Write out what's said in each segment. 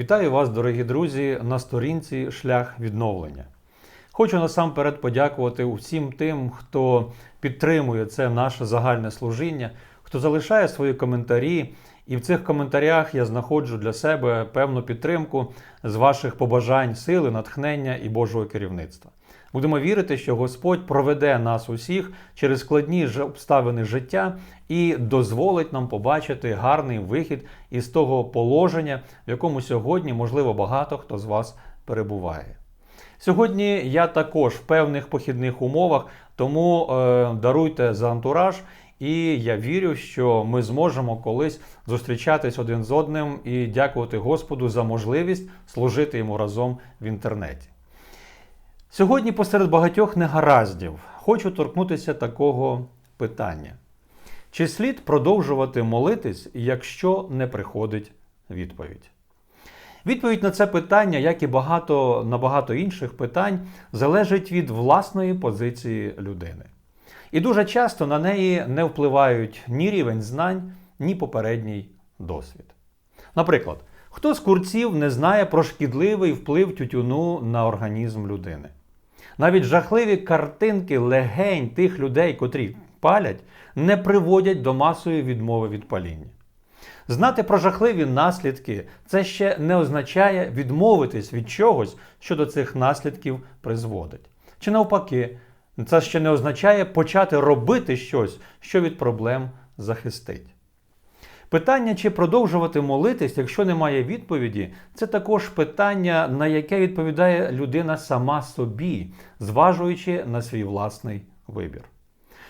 Вітаю вас, дорогі друзі, на сторінці Шлях відновлення. Хочу насамперед подякувати усім тим, хто підтримує це наше загальне служіння, хто залишає свої коментарі. І в цих коментарях я знаходжу для себе певну підтримку з ваших побажань, сили, натхнення і Божого керівництва. Будемо вірити, що Господь проведе нас усіх через складні обставини життя і дозволить нам побачити гарний вихід із того положення, в якому сьогодні, можливо, багато хто з вас перебуває. Сьогодні я також в певних похідних умовах, тому е, даруйте за антураж. І я вірю, що ми зможемо колись зустрічатись один з одним і дякувати Господу за можливість служити йому разом в інтернеті. Сьогодні, посеред багатьох негараздів, хочу торкнутися такого питання: чи слід продовжувати молитись, якщо не приходить відповідь? Відповідь на це питання, як і багато на багато інших питань, залежить від власної позиції людини. І дуже часто на неї не впливають ні рівень знань, ні попередній досвід. Наприклад, хто з курців не знає про шкідливий вплив тютюну на організм людини? Навіть жахливі картинки легень тих людей, котрі палять, не приводять до масової відмови від паління. Знати про жахливі наслідки це ще не означає відмовитись від чогось, що до цих наслідків призводить. Чи навпаки, це ще не означає почати робити щось, що від проблем захистить. Питання, чи продовжувати молитись, якщо немає відповіді, це також питання, на яке відповідає людина сама собі, зважуючи на свій власний вибір.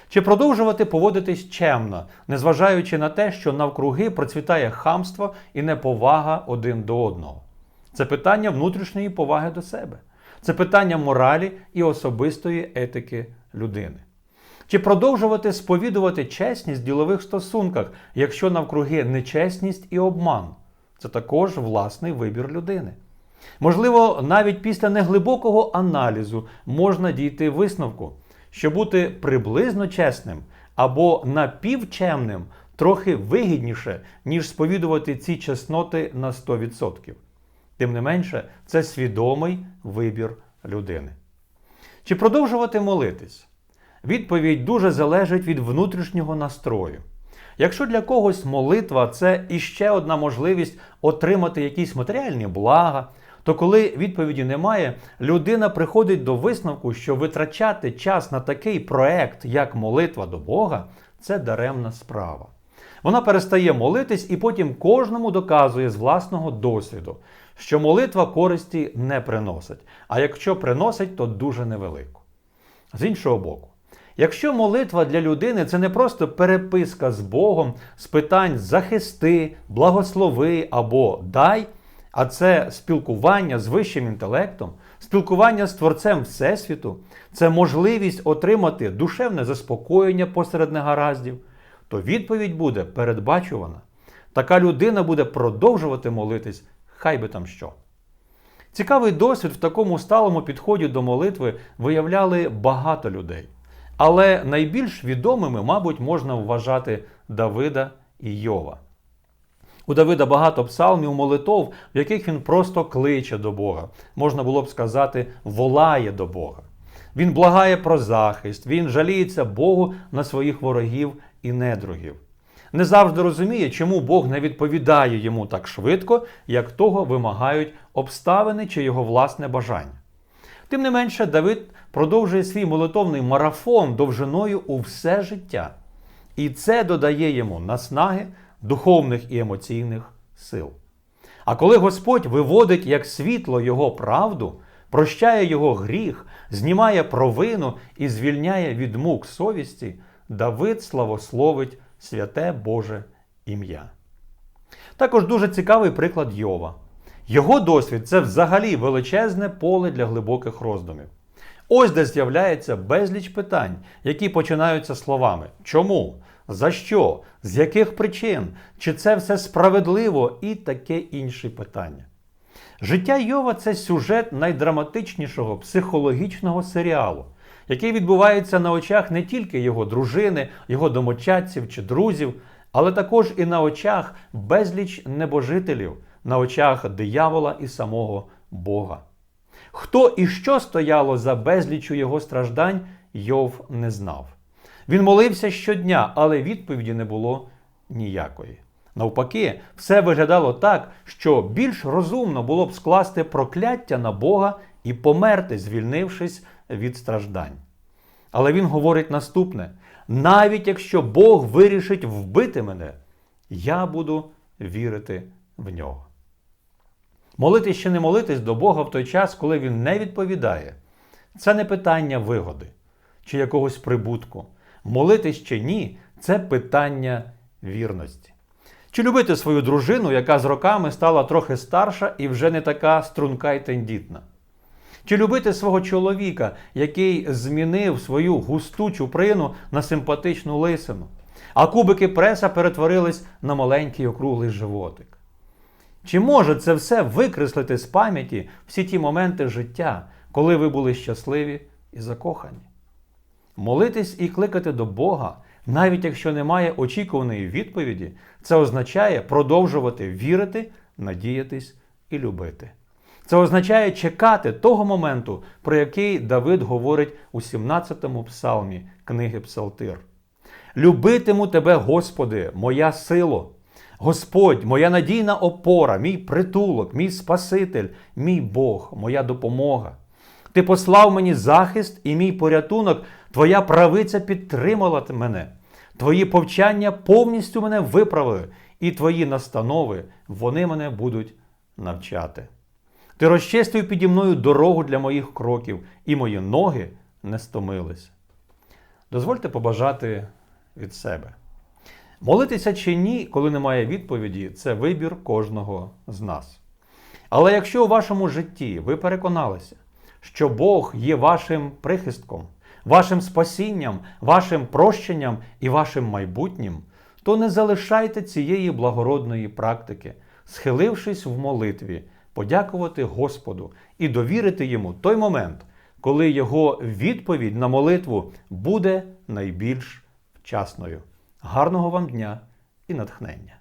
Чи продовжувати поводитись чемно, незважаючи на те, що навкруги процвітає хамство і неповага один до одного? Це питання внутрішньої поваги до себе. Це питання моралі і особистої етики людини. Чи продовжувати сповідувати чесність в ділових стосунках, якщо навкруги нечесність і обман? Це також власний вибір людини. Можливо, навіть після неглибокого аналізу можна дійти висновку, що бути приблизно чесним або напівчемним трохи вигідніше, ніж сповідувати ці чесноти на 100%. Тим не менше, це свідомий вибір людини. Чи продовжувати молитись? Відповідь дуже залежить від внутрішнього настрою. Якщо для когось молитва це іще одна можливість отримати якісь матеріальні блага, то коли відповіді немає, людина приходить до висновку, що витрачати час на такий проект, як молитва до Бога, це даремна справа. Вона перестає молитись і потім кожному доказує з власного досвіду, що молитва користі не приносить, а якщо приносить, то дуже невелику. З іншого боку, якщо молитва для людини це не просто переписка з Богом з питань захисти, благослови або дай, а це спілкування з вищим інтелектом, спілкування з Творцем Всесвіту, це можливість отримати душевне заспокоєння посеред негараздів, то відповідь буде передбачувана. Така людина буде продовжувати молитись, хай би там що. Цікавий досвід в такому сталому підході до молитви виявляли багато людей. Але найбільш відомими, мабуть, можна вважати Давида і Йова. У Давида багато псалмів молитов, в яких він просто кличе до Бога. Можна було б сказати, волає до Бога. Він благає про захист, він жаліється Богу на своїх ворогів і недругів. Не завжди розуміє, чому Бог не відповідає йому так швидко, як того вимагають обставини чи його власне бажання. Тим не менше, Давид продовжує свій молитовний марафон довжиною у все життя. І це додає йому наснаги, духовних і емоційних сил. А коли Господь виводить як світло Його правду, прощає його гріх, знімає провину і звільняє від мук совісті, Давид славословить святе Боже ім'я. Також дуже цікавий приклад Йова. Його досвід це взагалі величезне поле для глибоких роздумів. Ось де з'являється безліч питань, які починаються словами. Чому, за що, з яких причин, чи це все справедливо? І таке інші питання. Життя Йова це сюжет найдраматичнішого психологічного серіалу, який відбувається на очах не тільки його дружини, його домочадців чи друзів, але також і на очах безліч небожителів, на очах диявола і самого Бога. Хто і що стояло за безлічю його страждань, Йов не знав. Він молився щодня, але відповіді не було ніякої. Навпаки, все виглядало так, що більш розумно було б скласти прокляття на Бога і померти, звільнившись від страждань. Але він говорить наступне: навіть якщо Бог вирішить вбити мене, я буду вірити в нього. Молитись чи не молитись до Бога в той час, коли Він не відповідає, це не питання вигоди чи якогось прибутку. Молитись чи ні, це питання вірності. Чи любити свою дружину, яка з роками стала трохи старша і вже не така струнка й тендітна? Чи любити свого чоловіка, який змінив свою густу чуприну на симпатичну лисину, а кубики преса перетворились на маленький округлий животик? Чи може це все викреслити з пам'яті всі ті моменти життя, коли ви були щасливі і закохані? Молитись і кликати до Бога, навіть якщо немає очікуваної відповіді, це означає продовжувати вірити, надіятись і любити. Це означає чекати того моменту, про який Давид говорить у 17-му псалмі книги Псалтир. Любитиму тебе, Господи, моя сило. Господь, моя надійна опора, мій притулок, мій Спаситель, мій Бог, моя допомога. Ти послав мені захист і мій порятунок, Твоя правиця підтримала мене. Твої повчання повністю мене виправили, і твої настанови вони мене будуть навчати. Ти розчистив піді мною дорогу для моїх кроків, і мої ноги не стомились. Дозвольте побажати від себе. Молитися чи ні, коли немає відповіді, це вибір кожного з нас. Але якщо у вашому житті ви переконалися, що Бог є вашим прихистком, вашим спасінням, вашим прощенням і вашим майбутнім, то не залишайте цієї благородної практики, схилившись в молитві, подякувати Господу і довірити йому той момент, коли його відповідь на молитву буде найбільш вчасною. Гарного вам дня і натхнення!